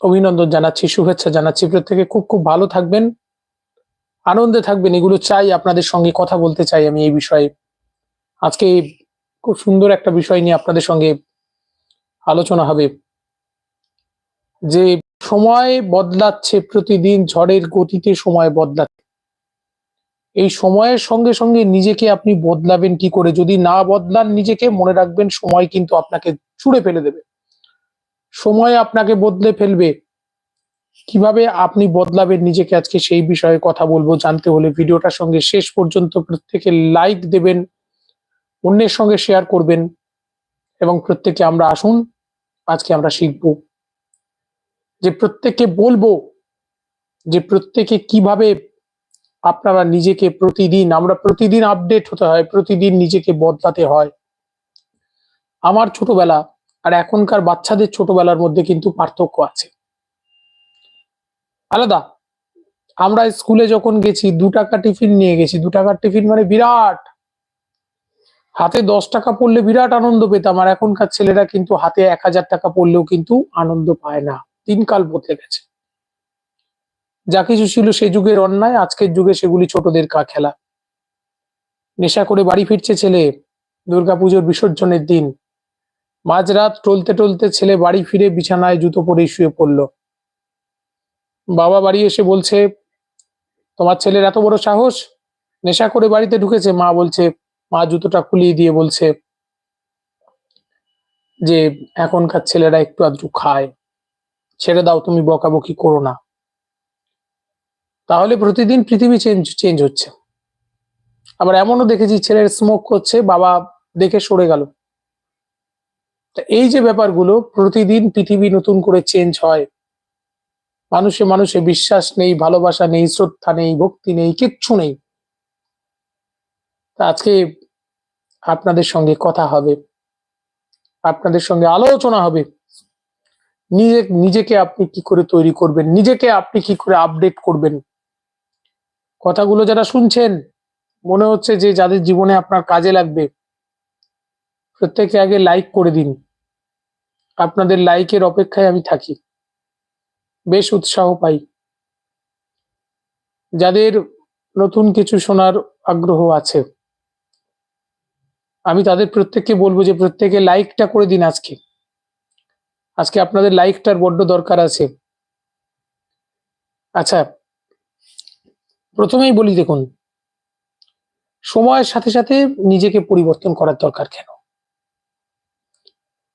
অভিনন্দন জানাচ্ছি, শুভেচ্ছা জানাচ্ছি। প্রত্যেকে খুব খুব ভালো থাকবেন, আনন্দে থাকবেন। এগুলো চাই আপনাদের সঙ্গে কথা বলতে চাই আমি এই বিষয়ে। আজকে খুব সুন্দর একটা বিষয় নিয়ে আপনাদের সঙ্গে আলোচনা হবে। যে সময় বদলাচ্ছে প্রতিদিন, ঝড়ের গতিতে সময় বদলাচ্ছে। এই সময়ের সঙ্গে সঙ্গে নিজেকে আপনি বদলাবেন কি করে? যদি না বদলান নিজেকে, মনে রাখবেন সময় কিন্তু আপনাকে ছুঁড়ে ফেলে দেবে। সময় আপনাকে বদলে ফেলবে। কীভাবে আপনি বদলাবেন নিজেকে আজকে সেই বিষয়ে কথা বলব জানতে হলে ভিডিওটার সঙ্গে শেষ পর্যন্ত প্রত্যেকে লাইক দেবেন, অন্যের সঙ্গে শেয়ার করবেন এবং প্রত্যেকে আমরা আসুন, আজকে আমরা শিখব যে প্রত্যেককে বলব যে প্রত্যেকে কীভাবে আপনারা নিজেকে প্রতিদিন, আমরা প্রতিদিন আপডেট হতে হয়, প্রতিদিন নিজেকে বদলাতে হয়। আমার ছোটবেলা আর এখনকার বাচ্চাদের ছোটবেলার মধ্যে কিন্তু পার্থক্য আছে। আলাদা, আমরা স্কুলে যখন গেছি, দু টাকা টিফিন নিয়ে গেছি। দু টাকার টিফিন মানে বিরাট। হাতে দশ টাকা পড়লে বিরাট আনন্দ পেতাম, আর এখনকার ছেলেরা কিন্তু হাতে এক হাজার টাকা পড়লেও কিন্তু আনন্দ পায় না। দিনকাল বদলে গেছে। যা কিছু ছিল সে যুগের অন্যায়, আজকের যুগে সেগুলি ছোটদের কা খেলা। নেশা করে বাড়ি ফিরছে ছেলে, দুর্গাপুজোর বিসর্জনের দিন। মাঝরাত টলতে টলতে ছেলে বাড়ি ফিরে বিছানায় জুতো পরে শুয়ে পড়ল। বাবা বাড়ি এসে বলছে, তোমার ছেলের এত বড় সাহস? নেশা করে বাড়িতে ঢুকেছে? মা বলছে, মা জুতোটা খুলিয়ে দিয়ে বলছে যে, এখনকার ছেলেরা একটু আধটু খায়। ছেড়ে দাও, তুমি বকাবকি করো না। তাহলে প্রতিদিন পৃথিবী চেঞ্জ চেঞ্জ হচ্ছে। আবার এমনও দেখেছি, ছেলের স্মোক করছে বাবা দেখে সরে গেল। তা এই যে ব্যাপারগুলো প্রতিদিন পৃথিবী নতুন করে চেঞ্জ হয়। মানুষে মানুষে বিশ্বাস নেই, ভালোবাসা নেই, শ্রদ্ধা নেই, ভক্তি নেই, কিচ্ছু নেই। আজকে আপনাদের সঙ্গে কথা হবে। আপনাদের সঙ্গে আলোচনা হবে। নিজে, নিজেকে আপনি কি করে তৈরি করবেন? নিজেকে আপনি কি করে আপডেট করবেন? কথাগুলো যারা শুনছেন, মনে হচ্ছে যে যাদের জীবনে আপনার কাজে লাগবে। প্রত্যেকে আগে লাইক করে দিন। আপনাদের লাইকের অপেক্ষায় আমি থাকি। বেশ উৎসাহ পাই। যাদের নতুন কিছু শোনার আগ্রহ আছে, আমি তাদের প্রত্যেককে বলব যে প্রত্যেকে লাইকটা করে দিন আজকে। আজকে আপনাদের লাইকটার বড্ড দরকার আছে। আচ্ছা প্রথমেই বলি দেখুন, সময়ের সাথে সাথে নিজেকে পরিবর্তন করার দরকার কেন?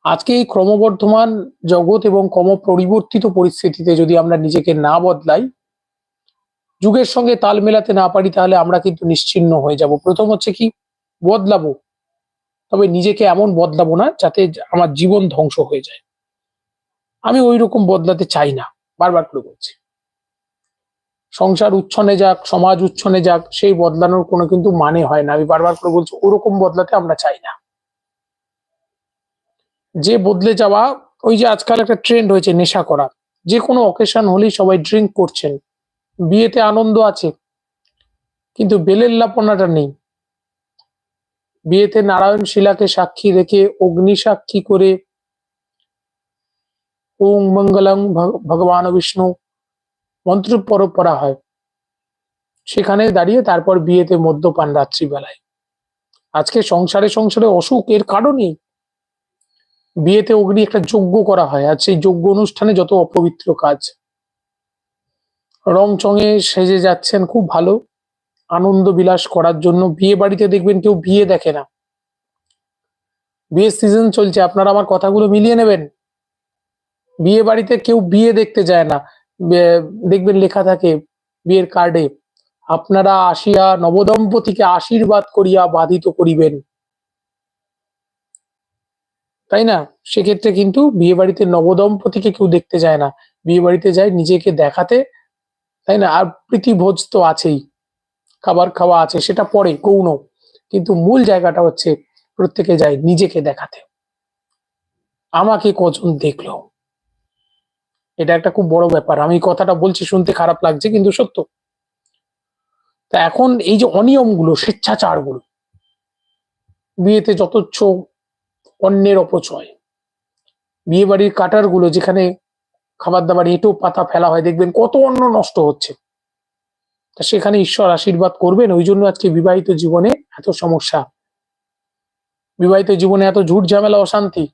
আজকে এই ক্রমবর্ধমান জগৎ এবং ক্রম পরিবর্তিত পরিস্থিতিতে যদি আমরা নিজেকে না বদলাই, যুগের সঙ্গে তাল মেলাতে না পারি, তাহলে আমরা কিন্তু নিশ্চিন্ন হয়ে যাব। প্রথম হচ্ছে কি, বদলাবো। তবে নিজেকে এমন বদলাবো না, যাতে আমার জীবন ধ্বংস হয়ে যায়। আমি ওই রকম বদলাতে চাই না, বারবার করে বলছি। সংসার উচ্ছনে যাক, সমাজ উচ্ছনে যাক, সেই বদলানোর কোনো কিন্তু মানে হয় না। আমি বারবার করে বলছি, ওরকম বদলাতে আমরা চাই না। যে বদলে যাওয়া, ওই যে আজকাল একটা ট্রেন্ড হয়েছে নেশা করা। যে কোনো অকেশন হলেই সবাই ড্রিঙ্ক করছেন। বিয়েতে আনন্দ আছে, কিন্তু বেলের লাপনাটা নেই। বিয়েতে নারায়ণ শিলাকে সাক্ষী রেখে অগ্নি সাক্ষী করে ওং মঙ্গলং ভগবান বিষ্ণু মন্ত্র পরব পড়া হয়। সেখানে দাঁড়িয়ে তারপর বিয়েতে মদ্যপান রাত্রিবেলায়। আজকে সংসারে সংসারে অসুখ, এর কারণেই বিয়েতে অগ্নি একটা যজ্ঞ করা হয় আর সেই যজ্ঞ অনুষ্ঠানে যত অপবিত্র কাজ। রং চঙে সেজে যাচ্ছেন খুব ভালো। আনন্দ বিলাস করার জন্য বিয়ে বাড়িতে দেখবেন কেউ বিয়ে দেখে না। বিয়ের সিজন চলছে, আপনারা আমার কথাগুলো মিলিয়ে নেবেন? বিয়ে বাড়িতে কেউ বিয়ে দেখতে যায় না। দেখবেন লেখা থাকে বিয়ের কার্ডে আপনারা আসিয়া নবদম্পতিকে আশীর্বাদ করিয়া বাধিত করিবেন। তাই না? সেক্ষেত্রে কিন্তু বিয়ে বাড়িতে নবদম্পতিকে কেউ দেখতে যায় না। বিয়ে বাড়িতে যায় নিজেকে দেখাতে, তাই না? আর প্রীতিভোজ তো আছেই। খাবার খাওয়া আছে, সেটা পরে, গৌণ। কিন্তু মূল জায়গাটা হচ্ছে প্রত্যেকে যায় নিজেকে দেখাতে। আমাকে কজন দেখল? এটা একটা খুব বড় ব্যাপার। আমি কথাটা বলছি শুনতে খারাপ লাগছে, কিন্তু সত্য। তা এখন এই যে অনিয়মগুলো, স্বেচ্ছাচারগুলো, বিয়েতে যথেচ্ছ অন্যের অপচয়। বিয়ে বাড়ির কাটারগুলো যেখানে খাবার দাবার এঁটো পাতা ফেলা হয়, দেখবেন কত অন্ন নষ্ট হচ্ছে। তা সেখানে ঈশ্বর আশীর্বাদ করবেন, ওই জন্য আজকে বিবাহিত জীবনে এত সমস্যা। বিবাহিত জীবনে এত ঝুট ঝামেলা, অশান্তি।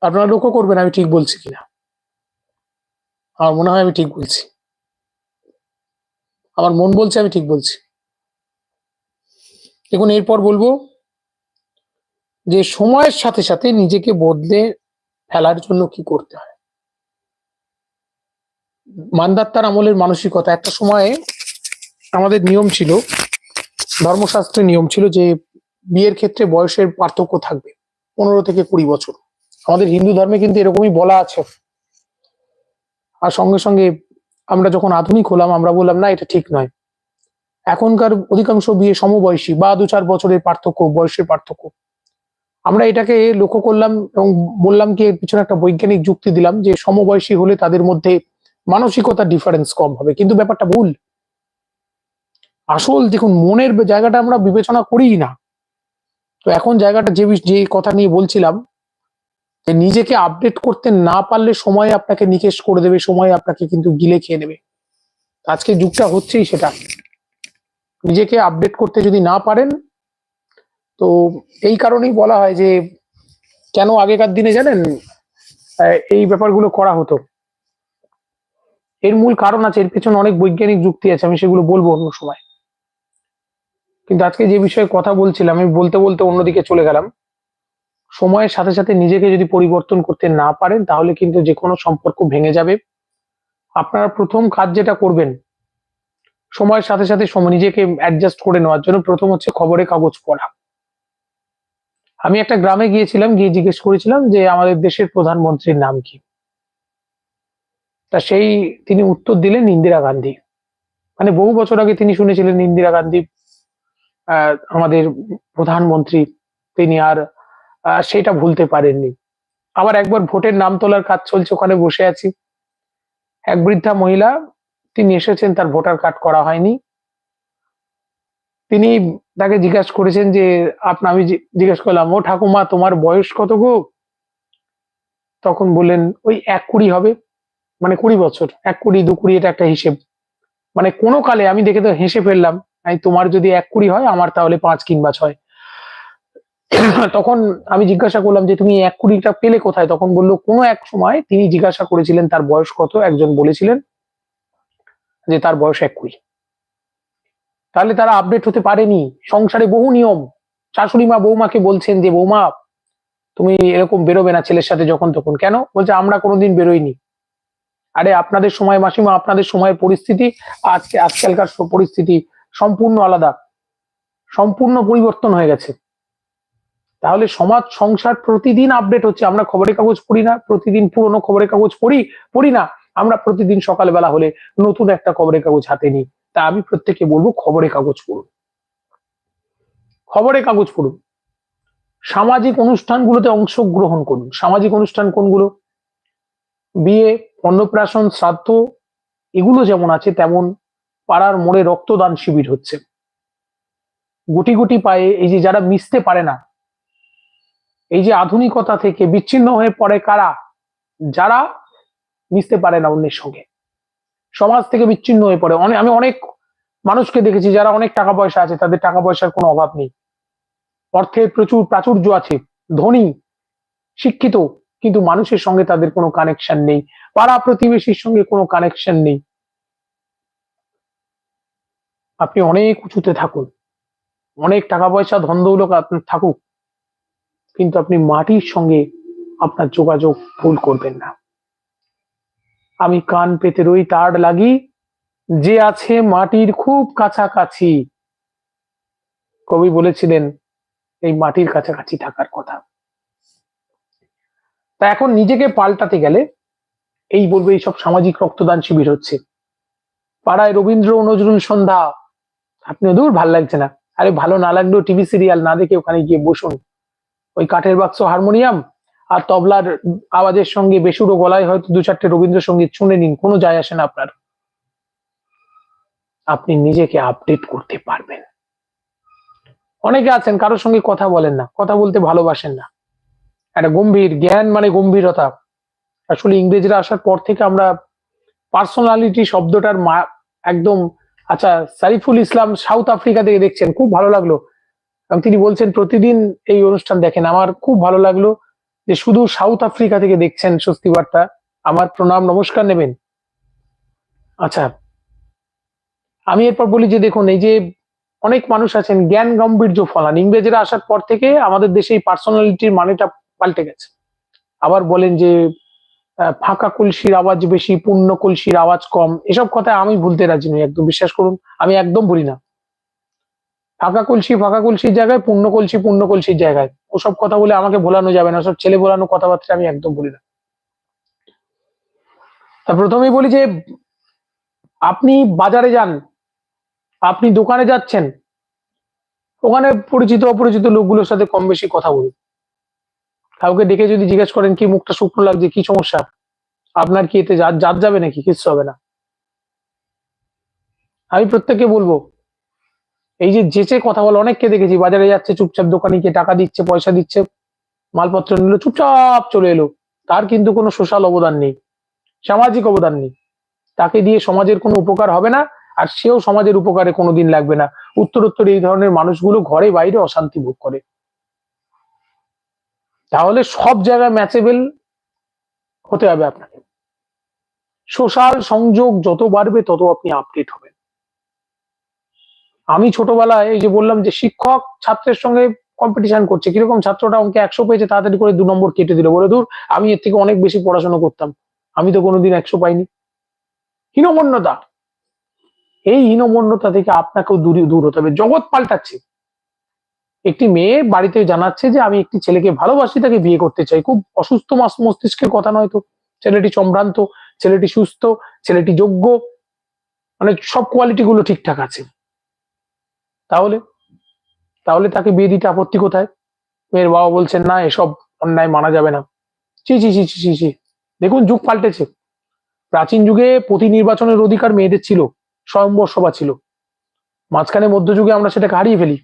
আপনারা লক্ষ্য করবেন আমি ঠিক বলছি কিনা। আমার মনে হয় আমি ঠিক বলছি। আমার মন বলছে আমি ঠিক বলছি। দেখুন, এরপর বলব যে সময়ের সাথে সাথে নিজেকে বদলে ফেলার জন্য কি করতে হয়? মান্দাত্তার আমলের মানসিকতা। একটা সময়ে আমাদের নিয়ম ছিল ধর্মশাস্ত্রের নিয়ম ছিল যে বিয়ের ক্ষেত্রে বয়সের পার্থক্য থাকবে, পনেরো থেকে কুড়ি বছর। আমাদের হিন্দু ধর্মে কিন্তু এরকমই বলা আছে। আর সঙ্গে সঙ্গে আমরা যখন আধুনিক হলাম, আমরা বললাম, না, এটা ঠিক নয়। এখনকার অধিকাংশ বিয়ে সমবয়সী, বা দু চার বছরের পার্থক্য, বয়সের পার্থক্য। আমরা এটাকে লক্ষ্য করলাম এবং বললাম কি, এর পিছনে একটা বৈজ্ঞানিক যুক্তি দিলাম যে সমবয়সী হলে তাদের মধ্যে মানসিকতার ডিফারেন্স কম হবে। কিন্তু ব্যাপারটা ভুল। আসল দেখুন, মনের জায়গাটা আমরা বিবেচনা করিই না। তো এখন জায়গাটা যে যে কথা নিয়ে বলছিলাম, যে নিজেকে আপডেট করতে না পারলে সময় আপনাকে নিকেশ করে দেবে, সময় আপনাকে কিন্তু গিলে খেয়ে নেবে। আজকে যুগটা হচ্ছেই সেটা। নিজেকে আপডেট করতে যদি না পারেন তো এই কারণেই বলা হয় যে, কেন আগেকার দিনে জানেন এই ব্যাপারগুলো করা হতো। এর মূল কারণ আছে, এর পেছনে অনেক বৈজ্ঞানিক যুক্তি আছে, আমি সেগুলো বলব অন্য সময়। কিন্তু আজকে যে বিষয়ে কথা বলছিলাম, আমি বলতে বলতে অন্যদিকে চলে গেলাম। সময়ের সাথে সাথে নিজেকে যদি পরিবর্তন করতে না পারেন, তাহলে কিন্তু যে কোনো সম্পর্ক ভেঙে যাবে। আপনারা প্রথম কাজ যেটা করবেন, সময়ের সাথে সাথে নিজেকে অ্যাডজাস্ট করে নেওয়ার জন্য প্রথম হচ্ছে খবরের কাগজ পড়া। আমি একটা গ্রামে গিয়েছিলাম, গিয়ে জিজ্ঞেস করেছিলাম যে আমাদের দেশের প্রধানমন্ত্রীর নাম কি? তা সেই তিনি উত্তর দিলেন ইন্দিরা গান্ধী। মানে বহু বছর আগে তিনি শুনেছিলেন ইন্দিরা গান্ধী আমাদের প্রধানমন্ত্রী, তিনি আর সেটা ভুলতে পারেননি। আবার একবার ভোটের নাম তোলার কাজ চলছে, ওখানে বসে আছি। এক বৃদ্ধা মহিলা, তিনি এসেছেন, তার ভোটার কার্ড করা হয়নি। তিনি তাকে জিজ্ঞাসা করেছেন যে, আপনা আমি জিজ্ঞেস করলাম, ও ঠাকুমা, তোমার বয়স কত গো? তখন বললেন, ওই এক কুড়ি হবে মানে কুড়ি বছর, এক কুড়ি, দু কুড়ি, এটা একটা হিসেব। মানে কোনো কালে আমি দেখে তো হেসে ফেললাম তোমার যদি এক কুড়ি হয়, আমার তাহলে পাঁচ কিংবা ছয়। তখন আমি জিজ্ঞাসা করলাম যে, তুমি এক কুড়িটা পেলে কোথায়? তখন বলল, কোনো এক সময় তিনি জিজ্ঞাসা করেছিলেন তার বয়স কত? একজন বলেছিলেন যে, তার বয়স এক কুড়ি। তাহলে তারা আপডেট হতে পারেনি। সংসারে বহু নিয়ম। শাশুড়ি মা বৌমাকে বলছেন যে, বৌমা, তুমি এরকম বেরোবে না ছেলের সাথে যখন তখন। কেন? বলছে, আমরা কোনোদিন বেরোইনি। আরে, আপনাদের সময় মাসিমা, আপনাদের সময়ের পরিস্থিতি আজকে, আজকালকার পরিস্থিতি সম্পূর্ণ আলাদা। সম্পূর্ণ পরিবর্তন হয়ে গেছে। তাহলে সমাজ, সংসার প্রতিদিন আপডেট হচ্ছে। আমরা খবরের কাগজ পড়ি না, প্রতিদিন পুরনো খবরের কাগজ পড়ি পড়ি না। আমরা প্রতিদিন সকালবেলা হলে নতুন একটা খবরের কাগজ হাতে নিই। তা আমি প্রত্যেককে বলব খবরের কাগজ পড়ুন। খবরের কাগজ পড়ুন। সামাজিক অনুষ্ঠানগুলোতে অংশগ্রহণ করুন। সামাজিক অনুষ্ঠান কোনগুলো? বিয়ে, অন্নপ্রাশন, শ্রাদ্ধ, এগুলো যেমন আছে তেমন পাড়ার মোড়ে রক্তদান শিবির হচ্ছে। গুটি গুটি পায়ে এই যে যারা মিশতে পারে না, এই যে আধুনিকতা থেকে বিচ্ছিন্ন হয়ে পড়ে কারা? যারা মিশতে পারে না অন্যের সঙ্গে। সমাজ থেকে বিচ্ছিন্ন হয়ে পড়ে। আমি অনেক মানুষকে দেখেছি যারা অনেক টাকা পয়সা আছে, তাদের টাকা পয়সার কোনো অভাব নেই। অর্থের প্রচুর প্রাচুর্য আছে, ধনী, শিক্ষিত, কিন্তু মানুষের সঙ্গে তাদের কোনো কানেকশন নেই। পাড়া প্রতিবেশীর সঙ্গে কোনো কানেকশন নেই। আপনি অনেক উঁচুতে থাকুন, অনেক টাকা পয়সা ধন দৌলত আপনার থাকুক, কিন্তু আপনি মাটির সঙ্গে আপনার যোগাযোগ ভুল করবেন না। আমি কান পেতে রই, তার লাগি যে আছে মাটির খুব কাছাকাছি। কবি বলেছিলেন, এই মাটির কাছাকাছি থাকার কথা। তা এখন নিজেকে পাল্টাতে গেলে এই বলব, এইসব সামাজিক রক্তদান শিবির হচ্ছে। পাড়ায় রবীন্দ্র নজরুল সন্ধ্যা। আপনি দূর, ভালো লাগছে না। আরে ভালো না লাগলেও টিভি সিরিয়াল না দেখে ওখানে গিয়ে বসুন। ওই কাঠের বাক্স হারমোনিয়াম আর তবলার আওয়াজের সঙ্গে বেসুরো গলায় হয়তো দু চারটে রবীন্দ্রসঙ্গীত শুনে নিন, কোনো যায় আসে না আপনার। আপনি নিজেকে আপডেট করতে পারবেন। অনেকে আছেন, কারোর সঙ্গে কথা বলেন না, কথা বলতে ভালোবাসেন না। একটা গম্ভীর জ্ঞান মানে গম্ভীরতা। আসলে ইংরেজরা আসার পর থেকে আমরা পার্সোনালিটি শব্দটার মা একদম আচ্ছা সারিফুল ইসলাম সাউথ আফ্রিকা থেকে দেখছেন, খুব ভালো লাগল। এবং তিনি বলছেন, প্রতিদিন এই অনুষ্ঠান দেখেন, আমার খুব ভালো লাগল যে শুধু সাউথ আফ্রিকা থেকে দেখছেন স্বস্তি বার্তা আমার প্রণাম, নমস্কার নেবেন। আচ্ছা আমি এরপর বলি যে দেখুন, এই যে অনেক মানুষ আছেন, জ্ঞান গম্ভীর্য ফলান। ইংরেজরা আসার পর থেকে আমাদের দেশে এই পার্সোনালিটির মানেটা পাল্টে গেছে। আবার বলেন যে ফাঁকা কলসির আওয়াজ বেশি, পূর্ণ কলসির আওয়াজ কম, এসব কথা আমি ভুলতে রাজি নই, একদম বিশ্বাস করুন, আমি একদম বলি না। ফাঁকা কলসি ফাঁকা কলসির জায়গায়, পূর্ণ কলসি পূর্ণ কলসির জায়গায়। ওসব কথা বলে আমাকে ভোলানো যাবে না সব ছেলে ভোলানো কথাবার্তা আমি একদম বলি না। তা প্রথমেই বলি যে, আপনি বাজারে যান আপনি দোকানে যাচ্ছেন, ওখানে পরিচিত অপরিচিত লোকগুলোর সাথে কম বেশি কথা বলুন। কাউকে ডেকে যদি জিজ্ঞেস করেন, কি মুখটা শুকনো লাগছে? কি সমস্যা? আপনার কি এতে জাত যাবে নাকি? কিচ্ছু হবে না। আমি প্রত্যেককে বলব, এই যে যেচে কথা বলে, অনেককে দেখেছি, বাজারে যাচ্ছে, চুপচাপ দোকানে গিয়ে টাকা দিচ্ছে, পয়সা দিচ্ছে, মালপত্র নিল, চুপচাপ চলে এলো। তার কিন্তু কোনো সোশ্যাল অবদান নেই, সামাজিক অবদান নেই। তাকে দিয়ে সমাজের কোনো উপকার হবে না। আর সেও সমাজের উপকারে কোনোদিন লাগবে না। উত্তরোত্তর এই ধরনের মানুষগুলো ঘরে বাইরে অশান্তি ভোগ করে। তাহলে সব জায়গায় ম্যাচেবেল হতে হবে আপনাকে। সোশ্যাল সংযোগ যত বাড়বে তত আপনি আপডেট হবেন। আমি ছোটবেলায় এই যে বললাম যে শিক্ষক ছাত্রের সঙ্গে কম্পিটিশন করছে, কীরকম ছাত্রটা অঙ্কে একশো পেয়েছে তাড়াতাড়ি করে দু নম্বর কেটে দিল। বলে দূর আমি এর থেকে অনেক বেশি পড়াশোনা করতাম। আমি তো কোনোদিন একশো পাইনি। হীনমন্যতা। এই হীনমন্যতা থেকে আপনাকেও দূরে, দূর হতে হবে। জগৎ পাল্টাচ্ছে। একটি মেয়ে বাড়িতে জানাচ্ছে যে, আমি একটি ছেলেকে ভালোবাসি, তাকে বিয়ে করতে চাই। খুব অসুস্থ মাস- মস্তিষ্কের কথা নয় তো। ছেলেটি সম্ভ্রান্ত, ছেলেটি সুস্থ, ছেলেটি যোগ্য। মানে সব কোয়ালিটি গুলো ঠিকঠাক আছে। তাহলে? তাহলে তাকে বিয়ে দিতে আপত্তি কোথায়? মেয়ের বাবা বলছেন, না, এসব অন্যায় মানা যাবে না। ছি ছি ছি ছি ছি দেখুন, যুগ পাল্টেছে। প্রাচীন যুগে প্রতি নির্বাচনের অধিকার মেয়েদের ছিল। স্বয়ম্বর সভা ছিল। মাঝখানে মধ্যযুগে আমরা সেটাকে হারিয়ে ফেলি।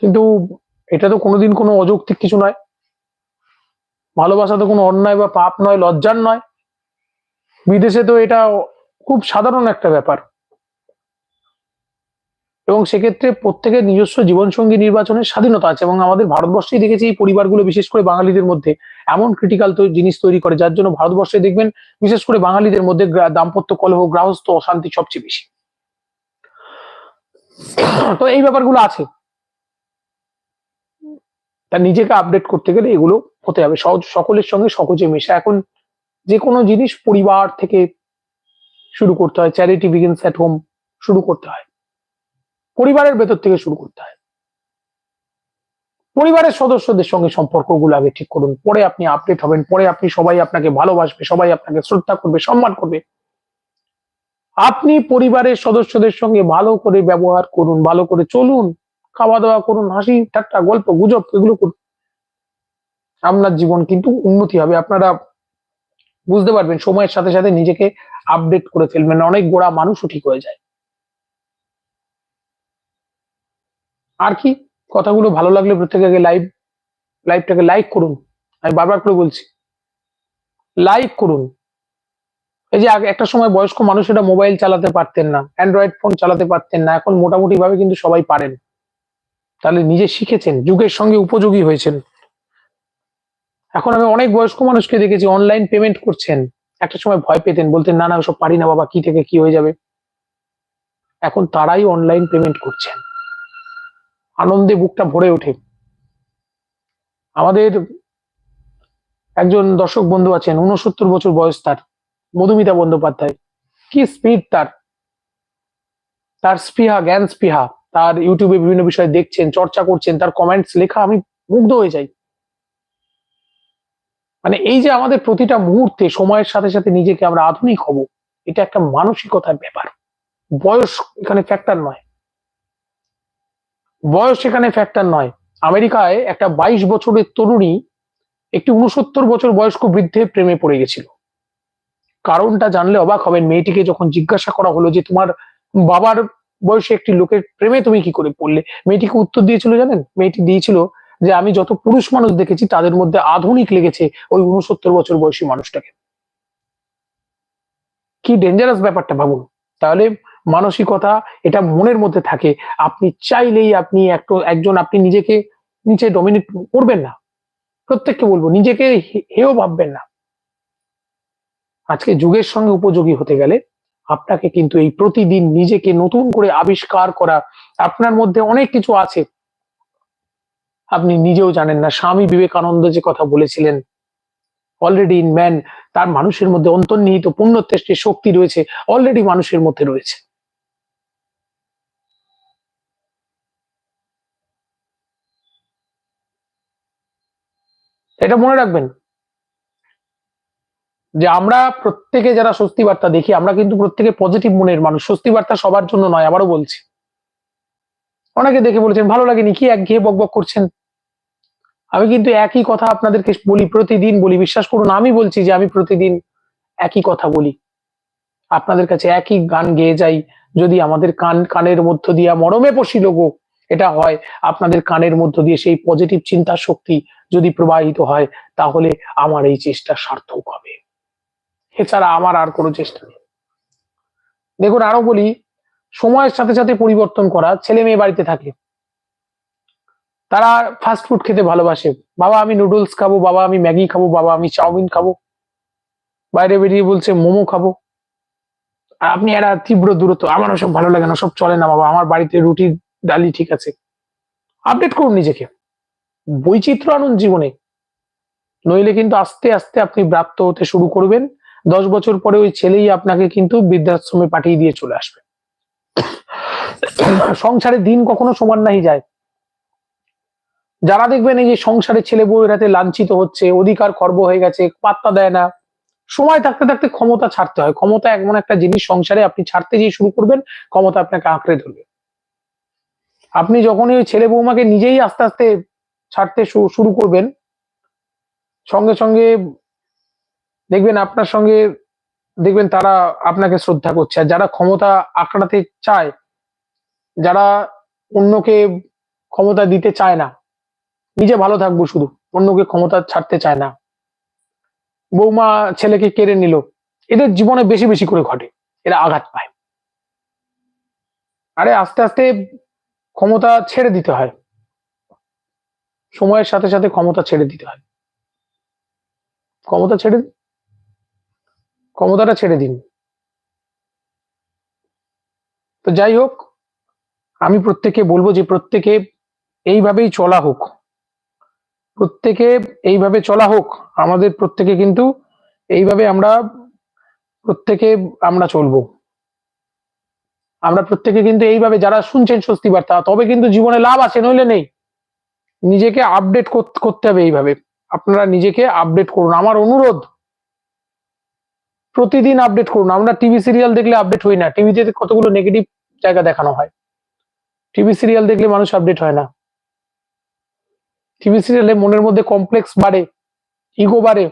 কিন্তু এটা তো কোনোদিন কোনো অযৌক্তিক কিছু নয়। ভালোবাসা তো কোনো অন্যায় বা পাপ নয়, লজ্জার নয়। বিদেশে তো এটা খুব সাধারণ একটা ব্যাপার। এবং সেক্ষেত্রে প্রত্যেকের নিজস্ব জীবনসঙ্গী নির্বাচনের স্বাধীনতা আছে এবং আমাদের ভারতবর্ষেই দেখেছি এই পরিবারগুলো বিশেষ করে বাঙালিদের মধ্যে এমন ক্রিটিক্যাল জিনিস তৈরি করে, যার জন্য ভারতবর্ষে দেখবেন বিশেষ করে বাঙালিদের মধ্যে দাম্পত্য কলহ গৃহস্থ অশান্তি সবচেয়ে বেশি। তো এই ব্যাপারগুলো আছে। তা নিজেকে আপডেট করতে গেলে এগুলো হতে হবে। সহজ সকলের সঙ্গে সহজে মেশা। এখন যে কোনো জিনিস পরিবার থেকে শুরু করতে হয়। চ্যারিটি বিগিনস অ্যাট হোম শুরু করতে হয়। পরিবারের ভেতর থেকে শুরু করতে হয়। পরিবারের সদস্যদের সঙ্গে সম্পর্কগুলো আগে ঠিক করুন, পরে আপনি আপডেট হবেন, পরে আপনি সবাই আপনাকে ভালোবাসবে, সবাই আপনাকে শ্রদ্ধা করবে, সম্মান করবে। আপনি পরিবারের সদস্যদের সঙ্গে ভালো করে ব্যবহার করুন, ভালো করে চলুন খাওয়া দাওয়া করুন, হাসি, ঠাট্টা, গল্প, গুজব, এগুলো করুন। আপনার জীবন কিন্তু উন্নতি হবে, আপনারা বুঝতে পারবেন, সময়ের সাথে সাথে নিজেকে আপডেট করে ফেলবেন, অনেক গোড়া মানুষও ঠিক হয়ে যায়। আর কি? কথাগুলো ভালো লাগলে প্রত্যেকে লাইভ লাইভটাকে লাইক করুন। আমি বারবার করে বলছি লাইক করুন। এই যে একটা সময় বয়স্ক মানুষেরা মোবাইল চালাতে পারতেন না অ্যান্ড্রয়েড ফোন চালাতে পারতেন না, এখন মোটামুটি ভাবে কিন্তু সবাই পারেন। তাহলে নিজে শিখেছেন, যুগের সঙ্গে উপযোগী হয়েছেন। এখন আমি অনেক বয়স্ক মানুষকে দেখেছি অনলাইন পেমেন্ট করছেন, একটা সময় ভয় পেতেন, বলতেন, না না সব পারি না বাবা, কি থেকে কি হয়ে যাবে? এখন তারাই অনলাইন পেমেন্ট করছেন। আনন্দে বুকটা ভরে ওঠে। আমাদের একজন দর্শক বন্ধু আছেন উনসত্তর বছর বয়স তার, মধুমিতা বন্দ্যোপাধ্যায়। কি স্পিড তার। তার স্পৃহা, জ্ঞান স্পৃহা, তার ইউটিউবে বিভিন্ন বিষয় দেখছেন, চর্চা করছেন, তার কমেন্টস লেখা আমি মুগ্ধ হয়ে যাই। মানে এই যে আমাদের প্রতিটা মুহূর্তে সময়ের সাথে সাথে নিজেকে আমরা আধুনিক হব, এটা একটা মানসিকতার ব্যাপার। বয়স এখানে ফ্যাক্টর নয়। বয়স এখানে ফ্যাক্টর নয়। আমেরিকায় একটা বাইশ বছরের তরুণী একটি উনসত্তর বছর বয়স্ক বৃদ্ধের প্রেমে পড়ে গেছিল। কারণটা জানলে অবাক হবেন। মেয়েটিকে যখন জিজ্ঞাসা করা হলো যে, তোমার বাবার বয়সে একটি লোকের প্রেমে তুমি কি করে পড়লে? মেয়েটিকে উত্তর দিয়েছিল, জানেন? মেয়েটি দিয়েছিল যে, আমি যত পুরুষ মানুষ দেখেছি, তাদের মধ্যে আধুনিক লেগেছে ওই উনসত্তর বছর বয়সী মানুষটাকে। কি ডেঞ্জারাস ব্যাপারটা ভাবুন। তাহলে মানসিকতা এটা মনের মধ্যে থাকে। আপনি চাইলেই আপনি একটু, একজন আপনি নিজেকে নিচে ডমিনেট করবেন না। প্রত্যেককে বলব, নিজেকে হেও ভাববেন না। আজকে যুগের সঙ্গে উপযোগী হতে গেলে আপনাকে কিন্তু এই প্রতিদিন নিজেকে নতুন করে আবিষ্কার করা, আপনার মধ্যে অনেক কিছু আছে। আপনি নিজেও জানেন না, স্বামী বিবেকানন্দ যে কথা বলেছিলেন অলরেডি ইন ম্যান তার মানুষের মধ্যে অন্তর্নিহিত পুণ্যতেষ্টের শক্তি রয়েছে অলরেডি মানুষের মধ্যে রয়েছে। এটা মনে রাখবেন যে আমরা প্রত্যেকে যারা স্বস্তি বার্তা দেখি, আমরা কিন্তু প্রত্যেকে পজিটিভ মনের মানুষ। স্বস্তি বার্তা সবার জন্য নয় আবারও বলছি। অনেকে দেখে বলেছেন, ভালো লাগেনি, কি একঘেয়ে বকবক করছেন? আমি কিন্তু একই কথা আপনাদেরকে বলি, প্রতিদিন বলি, বিশ্বাস করুন, আমি বলছি যে আমি প্রতিদিন একই কথা বলি। আপনাদের কাছে একই গান গেয়ে যাই, যদি আমাদের কান, কানের মধ্য দিয়া মরমে পশি লোগো এটা হয়। আপনাদের কানের মধ্য দিয়ে সেই পজিটিভ চিন্তা শক্তি যদি প্রবাহিত হয়, তাহলে আমার এই চেষ্টা সার্থক হবে। এছাড়া আমার আর কোনো চেষ্টা নেই। দেখুন, আরও বলি, সময়ের সাথে সাথে পরিবর্তন করা, ছেলে মেয়ে বাড়িতে থাকে তারা ফাস্ট ফুড খেতে ভালোবাসে। বাবা, আমি নুডলস খাব, বাবা, আমি ম্যাগি খাব, বাবা, আমি চাউমিন খাব। বাইরে বেরিয়ে বলছে, মোমো খাব। আর আপনি একটা তীব্র দূরত্ব আমার ওসব ভালো লাগে না, সব চলে না বাবা, আমার বাড়িতে রুটি, ডালি ঠিক আছে। আপডেট করুন নিজেকে। বৈচিত্র্য আনুন জীবনে। নইলে কিন্তু আস্তে আস্তে আপনি ব্রাপ্ত হতে শুরু করবেন। দশ বছর পরে ওই ছেলেই আপনাকে কিন্তু বৃদ্ধাশ্রমে পাঠিয়ে দিয়ে চলে আসবে। সংসারে দিন কখনো সমান নাই যায়। যারা দেখবেন এই যে সংসারে ছেলে বউয়ের হাতে লাঞ্ছিত হচ্ছে, অধিকার খর্ব হয়ে গেছে, পাত্তা দেয় না, সময় থাকতে থাকতে ক্ষমতা ছাড়তে হয়। ক্ষমতা এমন একটা জিনিস সংসারে আপনি ছাড়তে যেয়ে শুরু করবেন, ক্ষমতা আপনাকে আঁকড়ে ধরবে। আপনি যখনই ওই ছেলে বৌমাকে নিজেই আস্তে আস্তে ছাড়তে শুরু করবেন। সঙ্গে সঙ্গে দেখবেন আপনার সঙ্গে দেখবেন তারা আপনাকে শ্রদ্ধা করছে। যারা ক্ষমতা আঁকড়াতে চায়, যারা অন্যকে ক্ষমতা দিতে চায় না, নিজে ভালো থাকব শুধু। অন্যকে ক্ষমতা ছাড়তে চায় না। বৌমা ছেলেকে কেড়ে নিল। এদের জীবনে বেশি বেশি করে ঘটে। এরা আঘাত পায়। আরে আস্তে আস্তে ক্ষমতা ছেড়ে দিতে হয়। সময়ের সাথে সাথে ক্ষমতা ছেড়ে দিতে হয়। ক্ষমতা ছেড়ে দিন। ক্ষমতাটা ছেড়ে দিন। তো যাই হোক, আমি প্রত্যেকে বলব যে প্রত্যেকে এইভাবেই চলা হোক। প্রত্যেকে এইভাবে চলা হোক, আমাদের প্রত্যেকে কিন্তু এইভাবে আমরা, প্রত্যেকে আমরা চলবো। আমরা প্রত্যেকে কিন্তু এইভাবে যারা শুনছেন স্বস্তি বার্তা তবে কিন্তু জীবনে লাভ আছে, নইলে নেই। নিজেকে আপডেট করতে হবে এইভাবে। আপনারা নিজেকে আপডেট করুন। আমার অনুরোধ, প্রতিদিন আপডেট করুন। আমরা টিভি সিরিয়াল দেখলে আপডেট হই না। টিভিতে কতগুলো নেগেটিভ জায়গা দেখানো হয়। টিভি সিরিয়াল দেখলে মানুষ আপডেট হয় না। টিভি সিরিয়ালে মনের মধ্যে কমপ্লেক্স বাড়ে ইগো বাড়ে।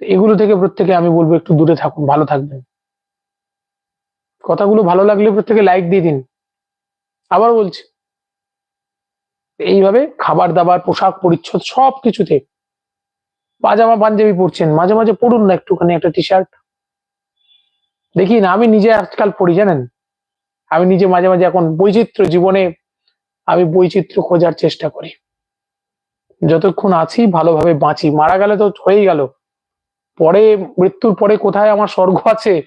এগুলো থেকে প্রত্যেকে আমি বলব একটু দূরে থাকুন, ভালো থাকবেন। কথাগুলো ভালো লাগলে প্রত্যেকে লাইক দিয়ে দিন। আবার বলছি। এইভাবে খাবার দাবার, পোশাক পরিচ্ছদ সব কিছুতে পাজামা পাঞ্জাবি পরছেন, মাঝে মাঝে পড়ুন না একটুখানি একটা টি শার্ট দেখি না, আমি নিজে আজকাল পড়ি জানেন? আমি নিজে মাঝে মাঝে এখন বৈচিত্র্য জীবনে আমি বৈচিত্র্য খোঁজার চেষ্টা করি। যতক্ষণ আছি, ভালোভাবে বাঁচি। মারা গেলে তো হয়েই গেল। পরে, মৃত্যুর পরে কোথায় আমার স্বর্গ আছে?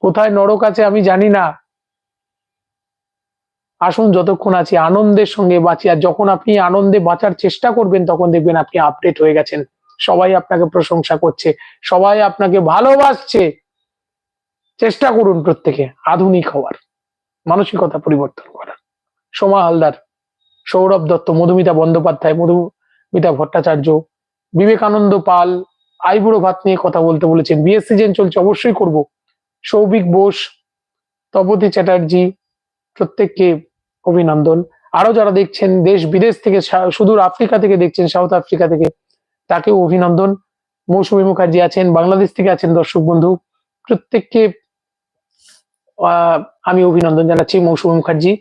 কোথায় নরক আছে আমি জানি না। আসুন যতক্ষণ আছি, আনন্দের সঙ্গে বাঁচি। আর যখন আপনি আনন্দে বাঁচার চেষ্টা করবেন, তখন দেখবেন আপনি আপডেট হয়ে গেছেন। সবাই আপনাকে প্রশংসা করছে, সবাই আপনাকে ভালোবাসছে। চেষ্টা করুন প্রত্যেকে আধুনিক হওয়ার, মানসিকতা পরিবর্তন করার। সোমা হালদার, সৌরভ দত্ত, মধুমিতা বন্দ্যোপাধ্যায়, মধুমিতা ভট্টাচার্য, বিবেকানন্দ পাল, আইবুড়ো ভাত নিয়ে কথা বলতে বলেছেন। বিএস সিজন চলছে, অবশ্যই করব। সৌভিক বোস, তপতি চ্যাটার্জি, প্রত্যেককে অভিনন্দন। আরও যারা দেখছেন দেশ, বিদেশ থেকে সুদূর আফ্রিকা থেকে দেখছেন, সাউথ আফ্রিকা থেকে তাকেও অভিনন্দন। মৌসুমী মুখার্জি আছেন, বাংলাদেশ থেকে আছেন দর্শক বন্ধু। প্রত্যেককে আমি অভিনন্দন জানাচ্ছি মৌসুমী মুখার্জি।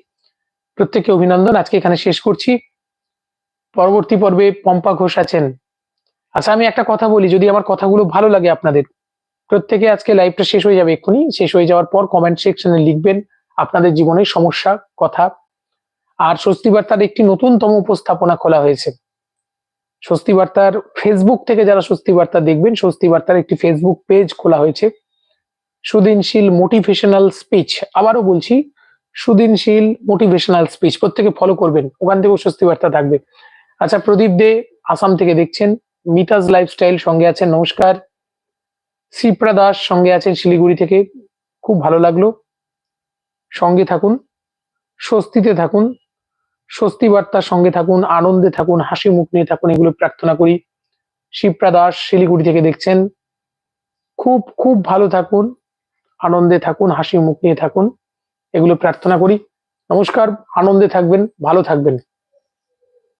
প্রত্যেককে অভিনন্দন। আজকে এখানে শেষ করছি। পরবর্তী পর্বে পম্পা ঘোষ আছেন। আচ্ছা আমি একটা কথা বলি, যদি আমার কথাগুলো ভালো লাগে আপনাদের। প্রত্যেকে আজকে লাইভটা শেষ হয়ে যাবে এক্ষুনি। শেষ হয়ে যাওয়ার পর কমেন্ট সেকশনে লিখবেন আপনাদের জীবনের সমস্যা, কথা। আর স্বস্তি বার্তার একটি নতুনতম উপস্থাপনা খোলা হয়েছে। স্বস্তি বার্তার ফেসবুক থেকে যারা স্বস্তি বার্তা দেখবেন, স্বস্তি বার্তার একটি ফেসবুক পেজ খোলা হয়েছে। সুদিনশীল মোটিভেশনাল স্পিচ আবারও বলছি, সুদিনশীল মোটিভেশনাল স্পিচ প্রত্যেকে ফলো করবেন, ওখান থেকেও স্বস্তি বার্তা থাকবে। আচ্ছা প্রদীপ দে আসাম থেকে দেখছেন, মিতাজ লাইফস্টাইল সঙ্গে আছেন, নমস্কার। শ্রীপ্রা দাস সঙ্গে আছেন শিলিগুড়ি থেকে, খুব ভালো লাগল। সঙ্গে থাকুন, স্বস্তিতে থাকুন স্বস্তি বার্তার সঙ্গে থাকুন, আনন্দে থাকুন হাসি মুখ নিয়ে থাকুন, এগুলো প্রার্থনা করি। শিবপ্রা দাস, শিলিগুড়ি থেকে দেখছেন। খুব খুব ভালো থাকুন, আনন্দে থাকুন হাসি মুখ নিয়ে থাকুন, এগুলো প্রার্থনা করি। নমস্কার, আনন্দে থাকবেন, ভালো থাকবেন।